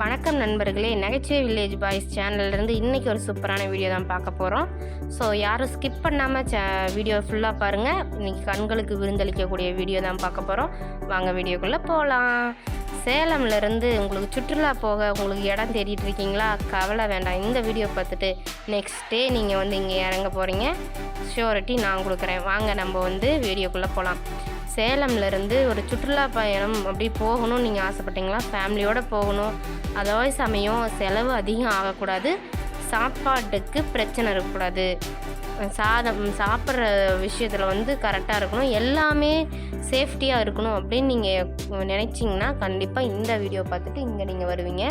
வணக்கம் நண்பர்களே நகைச்சுவை வில்லேஜ் பாய்ஸ் சேனல்லேருந்து இன்றைக்கி ஒரு சூப்பரான வீடியோ தான் பார்க்க போகிறோம் ஸோ யாரும் ஸ்கிப் பண்ணாமல் சே வீடியோ ஃபுல்லாக பாருங்கள் இன்றைக்கி கண்களுக்கு விருந்தளிக்கக்கூடிய வீடியோ தான் பார்க்க போகிறோம் வாங்க வீடியோக்குள்ளே போகலாம் சேலம்லேருந்து உங்களுக்கு சுற்றுலா போக உங்களுக்கு இடம் தேடிட்டு இருக்கீங்களா? கவலை வேண்டாம். இந்த வீடியோ பார்த்துட்டு நெக்ஸ்ட் டே நீங்கள் வந்து இங்கே இறங்க போகிறீங்க ஷியோரிட்டி நான் கொடுக்குறேன். வாங்க நம்ம வந்து வீடியோக்குள்ளே போகலாம் சேலம்லேருந்து ஒரு சுற்றுலா பயணம் அப்படி போகணும்னு நீங்கள் ஆசைப்பட்டீங்களா? ஃபேமிலியோடு போகணும். அதாவது சமயம் செலவு அதிகம் ஆகக்கூடாது. சாப்பாட்டுக்கு பிரச்சனை இருக்கக்கூடாது. சாதம் சாப்பிட்ற விஷயத்தில் வந்து கரெக்டாக இருக்கணும். எல்லாமே சேஃப்டியாக இருக்கணும் அப்படின்னு நீங்கள் நினச்சிங்கன்னா கண்டிப்பாக இந்த வீடியோ பார்த்துட்டு இங்கே நீங்கள் வருவீங்க.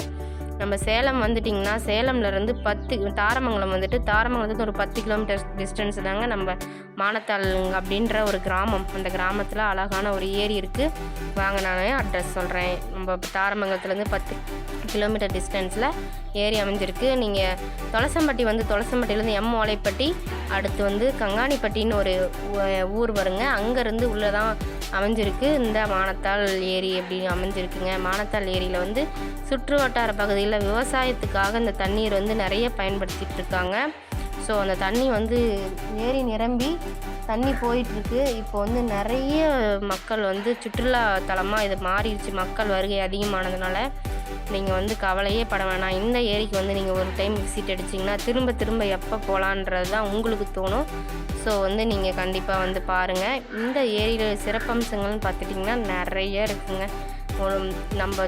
நம்ம சேலம் வந்துட்டிங்கன்னா சேலம்லேருந்து பத்து தாரமங்கலம் வந்துட்டு தாரமங்கலத்துக்கு ஒரு பத்து கிலோமீட்டர் டிஸ்டன்ஸ் தாங்க நம்ம மானத்தாள் அப்படின்ற ஒரு கிராமம். அந்த கிராமத்தில் அழகான ஒரு ஏரி இருக்குது வாங்க நான் அட்ரஸ் சொல்கிறேன் நம்ம தாரமங்கலத்துலேருந்து பத்து கிலோமீட்டர் டிஸ்டன்ஸில் ஏரி அமைஞ்சிருக்கு. நீங்கள் தொலசம்பட்டி வந்து தொலசம்பட்டிலேருந்து எம் ஓலைப்பட்டி அடுத்து வந்து கங்காணிப்பட்டின்னு ஒரு ஊ- ஊர் வருங்க. அங்கேருந்து உள்ளே தான் அமைஞ்சிருக்கு. இந்த மானத்தாள் ஏரி அப்படின்னு அமைஞ்சிருக்குங்க? மானத்தாள் ஏரியில் வந்து சுற்று வட்டார பகுதியில் விவசாயத்துக்காக இந்த தண்ணீர் வந்து நிறைய பயன்படுத்திகிட்டு இருக்காங்க. ஸோ அந்த தண்ணி வந்து ஏரி நிரம்பி தண்ணி போயிட்டுருக்கு. இப்போ வந்து நிறைய மக்கள் வந்து சுற்றுலா தலமாக இது மாறிடுச்சு. மக்கள் வருகை அதிகமானதுனால நீங்கள் வந்து கவலையே பட வேணாம். இந்த ஏரிக்கு வந்து நீங்கள் ஒரு டைம் விசிட் அடிச்சிங்கன்னா திரும்ப திரும்ப எப்போ போகலான்றது தான் உங்களுக்கு தோணும். ஸோ வந்து நீங்கள் கண்டிப்பாக வந்து பாருங்கள் இந்த ஏரியில் சிறப்பம்சங்கள்னு பார்த்துட்டிங்கன்னா நிறைய இருக்குங்க. நம்ம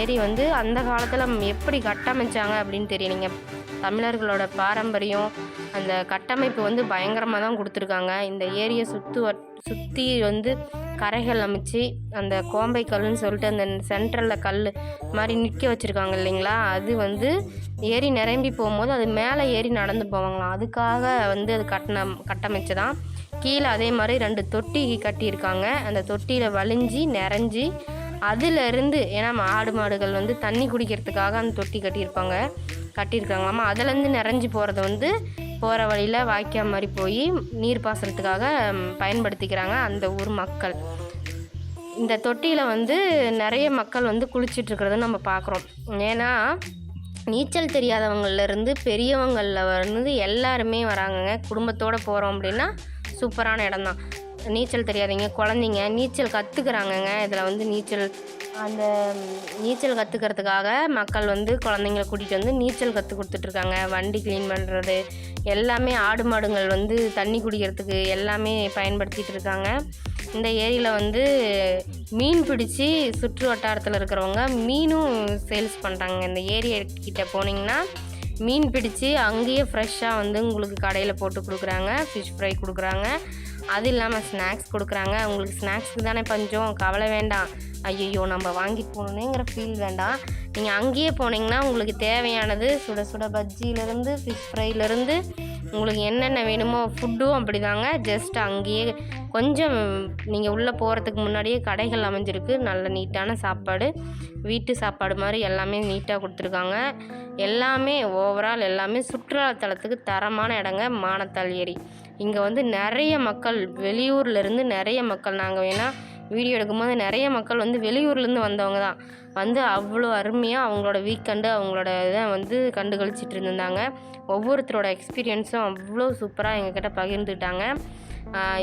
ஏரி வந்து அந்த காலத்தில் எப்படி கட்டமைச்சாங்க அப்படின்னு தெரியும் நீங்கள் தமிழர்களோட பாரம்பரியம் அந்த கட்டமைப்பு வந்து பயங்கரமாக தான் கொடுத்துருக்காங்க. இந்த ஏரியை சுற்று சுற்றி வந்து கரைகள் அமைச்சு அந்த கோம்பை கல்லுன்னு சொல்லிட்டு அந்த சென்ட்ரலில் கல் மாதிரி நிற்க வச்சுருக்காங்க இல்லைங்களா? அது வந்து ஏரி நிரம்பி போகும்போது அது மேலே ஏறி நடந்து போவாங்களாம். அதுக்காக வந்து அது கட்டின கட்டமைச்சதான். கீழே அதே மாதிரி ரெண்டு தொட்டி கட்டியிருக்காங்க. அந்த தொட்டியில் வலிஞ்சு நிறைஞ்சி அதிலிருந்து ஏன்னா ஆடு மாடுகள் வந்து தண்ணி குடிக்கிறதுக்காக அந்த தொட்டி கட்டியிருப்பாங்க கட்டியிருக்காங்களாமா அதுலேருந்து நிறைஞ்சு போகிறது வந்து போகிற வழியில் வாய்க்கா மாதிரி போய் நீர் பாசனத்துக்காக பயன்படுத்திக்கிறாங்க அந்த ஊர் மக்கள். இந்த தொட்டியில் வந்து நிறைய மக்கள் வந்து குளிச்சிட்ருக்கிறத நம்ம பார்க்குறோம் ஏன்னா நீச்சல் தெரியாதவங்கள்லேருந்து பெரியவங்களில் வந்து எல்லாருமே வராங்கங்க. குடும்பத்தோடு போகிறோம் அப்படின்னா சூப்பரான இடம் தான் நீச்சல் தெரியாதீங்க குழந்தைங்க நீச்சல் கற்றுக்குறாங்கங்க இதில் வந்து நீச்சல் அந்த நீச்சல் கற்றுக்கிறதுக்காக மக்கள் வந்து குழந்தைங்கள கூட்டிகிட்டு வந்து நீச்சல் கற்றுக் கொடுத்துட்ருக்காங்க. வண்டி க்ளீன் பண்ணுறது எல்லாமே ஆடு மாடுங்கள் வந்து தண்ணி குடிக்கிறதுக்கு எல்லாமே பயன்படுத்திட்டு இருக்காங்க. இந்த ஏரியில் வந்து மீன் பிடிச்சி சுற்று வட்டாரத்தில் இருக்கிறவங்க மீனும் சேல்ஸ் பண்ணுறாங்க இந்த ஏரியா கிட்டே போனீங்கன்னா மீன் பிடிச்சி அங்கேயே ஃப்ரெஷ்ஷாக வந்து உங்களுக்கு கடையில் போட்டு கொடுக்குறாங்க ஃபிஷ் ஃப்ரை கொடுக்குறாங்க. அது இல்லாமல் ஸ்நாக்ஸ் கொடுக்குறாங்க. உங்களுக்கு ஸ்நாக்ஸுக்கு தானே பஞ்சம். கவலை வேண்டாம். ஐயோ நம்ம வாங்கிட்டு போகணுங்கிற ஃபீல் வேண்டாம். நீங்கள் அங்கேயே போனீங்கன்னா உங்களுக்கு தேவையானது சுட சுட பஜ்ஜியிலேருந்து ஃபிஷ் ஃப்ரைலேருந்து உங்களுக்கு என்னென்ன வேணுமோ ஃபுட்டும் அப்படி தாங்க ஜஸ்ட் அங்கேயே கொஞ்சம் நீங்கள் உள்ளே போகிறதுக்கு முன்னாடியே கடைகள் அமைஞ்சிருக்கு. நல்ல நீட்டான சாப்பாடு வீட்டு சாப்பாடு மாதிரி எல்லாமே நீட்டாக கொடுத்துருக்காங்க. எல்லாமே ஓவரால் எல்லாமே சுற்றுலாத்தலத்துக்கு தரமான இடங்க. மானத்தால் ஏரி. இங்கே வந்து நிறைய மக்கள் வெளியூர்லேருந்து நிறைய மக்கள். நாங்கள் வேணால் வீடியோ எடுக்கும்போது நிறைய மக்கள் வந்து வெளியூர்லேருந்து வந்தவங்க தான். வந்து அவ்வளோ அருமையாக அவங்களோட வீக்கெண்டு அவங்களோட இதை வந்து கண்டுகளிச்சிட்டு இருந்தாங்க ஒவ்வொருத்தரோட எக்ஸ்பீரியன்ஸும் அவ்வளோ சூப்பராக எங்ககிட்ட பகிர்ந்துட்டாங்க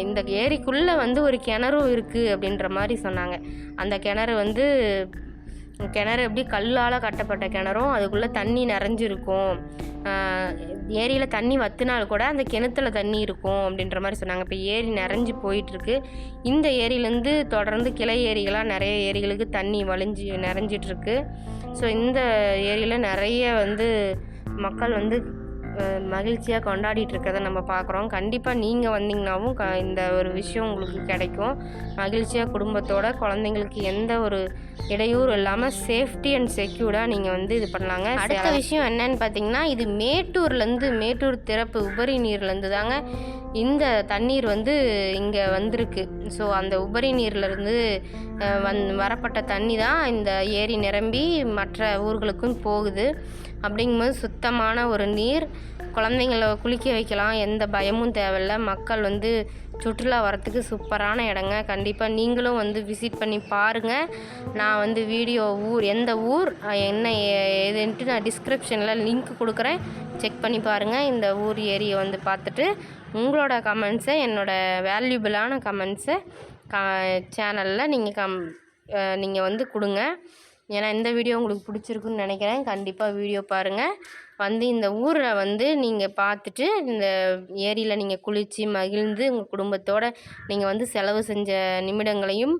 இந்த ஏரிக்குள்ளே வந்து ஒரு கிணறும் இருக்குது அப்படின்ற மாதிரி சொன்னாங்க. அந்த கிணறு வந்து கிணறு எப்படி கல்லால் கட்டப்பட்ட கிணறும் அதுக்குள்ளே தண்ணி நிறைஞ்சிருக்கும். ஏரியில் தண்ணி வத்துனால் கூட அந்த கிணத்துல தண்ணி இருக்கும் அப்படின்ற மாதிரி சொன்னாங்க. இப்போ ஏரி நிறைஞ்சு போயிட்டுருக்கு. இந்த ஏரியிலேருந்து தொடர்ந்து கிளை ஏரிகளாக நிறைய ஏரிகளுக்கு தண்ணி வழிஞ்சு நிறைஞ்சிட்ருக்கு ஸோ இந்த ஏரியில் நிறைய வந்து மக்கள் வந்து மகிழ்ச்சியாக கொண்டாடிட்டு இருக்கிறத நம்ம பார்க்குறோம் கண்டிப்பாக நீங்கள் வந்தீங்கன்னாவும் க இந்த ஒரு விஷயம் உங்களுக்கு கிடைக்கும். மகிழ்ச்சியாக குடும்பத்தோட குழந்தைங்களுக்கு எந்த ஒரு இடையூறு இல்லாமல் சேஃப்டி அண்ட் செக்யூர்டாக நீங்கள் வந்து இது பண்ணலாங்க. அடுத்த விஷயம் என்னன்னு பார்த்தீங்கன்னா இது மேட்டூர்லேருந்து மேட்டூர் திறப்பு உபரி நீர்லேருந்து தாங்க இந்த தண்ணீர் வந்து இங்கே வந்திருக்கு. ஸோ அந்த உபரி நீர்லேருந்து வந் வரப்பட்ட தண்ணி தான் இந்த ஏரி நிரம்பி மற்ற ஊர்களுக்கும் போகுது. அப்படிங்கும்போது சுத்தமான ஒரு நீர் குழந்தைங்கள குளிக்க வைக்கலாம் எந்த பயமும் தேவையில்ல. மக்கள் வந்து சுற்றுலா வரத்துக்கு சூப்பரான இடங்க. கண்டிப்பாக நீங்களும் வந்து விசிட் பண்ணி பாருங்கள் நான் வந்து வீடியோ ஊர் எந்த ஊர் என்ன ஏ- ஏதுன்ட்டு நான் டிஸ்கிரிப்ஷனில் லிங்க் கொடுக்குறேன். செக் பண்ணி பாருங்கள் இந்த ஊர் ஏரியை வந்து பார்த்துட்டு உங்களோட கமெண்ட்ஸை என்னோட வேல்யூபிளான கமெண்ட்ஸை க சேனலில் நீங்கள் கம் நீங்கள் வந்து கொடுங்க. ஏன்னா இந்த வீடியோ உங்களுக்கு பிடிச்சிருக்குன்னு நினைக்கிறேன். கண்டிப்பாக வீடியோ பாருங்கள் வந்து இந்த ஊரில் வந்து நீங்கள் பார்த்துட்டு இந்த ஏரியில் நீங்கள் குளித்து மகிழ்ந்து உங்கள் குடும்பத்தோடு நீங்கள் வந்து செலவு செஞ்ச நிமிடங்களையும்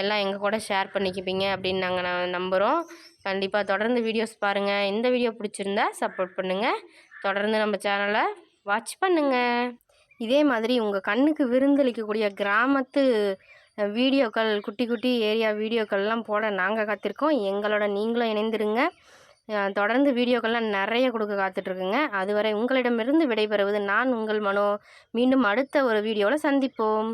எல்லாம் எங்கள் கூட ஷேர் பண்ணிக்குப்பீங்க அப்படின்னு நாங்கள் நான் நம்புகிறோம் கண்டிப்பாக தொடர்ந்து வீடியோஸ் பாருங்கள் இந்த வீடியோ பிடிச்சிருந்தா சப்போர்ட் பண்ணுங்கள் தொடர்ந்து நம்ம சேனலை வாட்ச் பண்ணுங்கள் இதே மாதிரி உங்கள் கண்ணுக்கு விருந்தளிக்கக்கூடிய கிராமத்து வீடியோக்கள் குட்டி குட்டி ஏரியா வீடியோக்கள்லாம் போட நாங்கள் காத்திருக்கோம். எங்களோட நீங்களும் இணைந்திருங்க. தொடர்ந்து வீடியோக்கள்லாம் நிறைய கொடுக்க காத்துட்ருக்குங்க. அதுவரை உங்களிடமிருந்து விடைபெறுவது நான் உங்கள் மனோ. மீண்டும் அடுத்த ஒரு வீடியோவில் சந்திப்போம்.